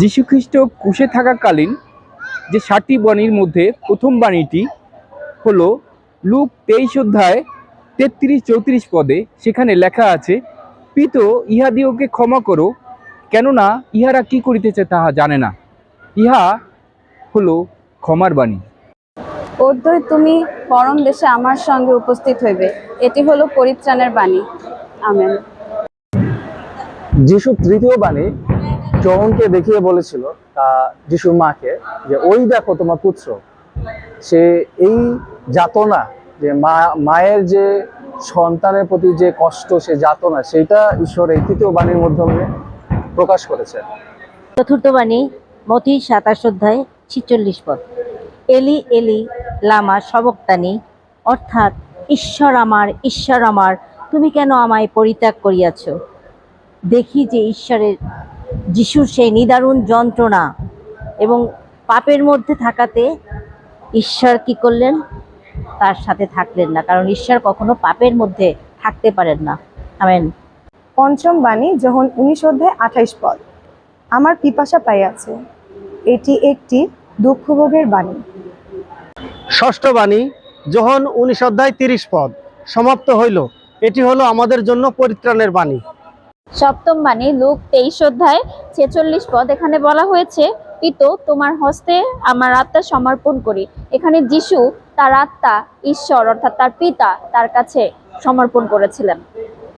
যীশুখ্রিস্ট কুশে থাকাকালীন যে ষাটটি বাণীর মধ্যে প্রথম বাণীটি হলো লুক তেইশ অধ্যায় তেত্রিশ চৌত্রিশ পদে সেখানে লেখা আছে পিত ইহাদিওকে ক্ষমা করো কেননা ইহারা কি করিতেছে তাহা জানে না। ইহা হলো ক্ষমার বাণী। অদ্বৈ তুমি পরম দেশে আমার সঙ্গে উপস্থিত হইবে। এটি হলো পরিত্রাণের বাণী। আমেন। যিশু তৃতীয় বাণী যৌনকে দেখিয়ে বলেছিল তা যিশুর মাকে যে, ওই দেখো তোমার পুত্র। সে এই যাতনা যে মা, মায়ের যে সন্তানের প্রতি যে কষ্ট, সে যাতনা সেটা ঈশ্বর এই তৃতীয় বাণীর মাধ্যমে প্রকাশ করেছে। চতুর্থ বাণী, মতি সাতাশ অধ্যায়, ছিচল্লিশ পদ। এলি এলি, লামা, সবক্তানি, অর্থাৎ, ঈশ্বর আমার ঈশ্বর আমার, তুমি কেন আমায় পরিত্যাগ করিয়াছ? দেখি যে ঈশ্বরের যিশুর সেই নিদারুণ যন্ত্রণা এবং পাপের মধ্যে থাকাতে ঈশ্বর কি করলেন? তার সাথে থাকলেন না কারণ ঈশ্বর কখনো পাপের মধ্যে থাকতে পারেন না। আমেন। পঞ্চম বাণী যখন উনিশ অধ্যায় আঠাইশ পদ আমার পিপাসা পাইয়াছে এটি একটি দুঃখভোগের বাণী। ষষ্ঠ বাণী যখন উনিশ অধ্যায় তিরিশ পদ সমাপ্ত হইল এটি হলো আমাদের জন্য পরিত্রাণের বাণী। সপ্তম বাণী, লুক তেইশ অধ্যায়, ছেচল্লিশ পদ। এখানে বলা হয়েছে, পিত, তোমার হস্তে আমার আত্মা সমর্পণ করি। এখানে যিশু তার আত্মা, ঈশ্বর, অর্থাৎ তার পিতা, তার কাছে সমর্পণ করেছিলেন।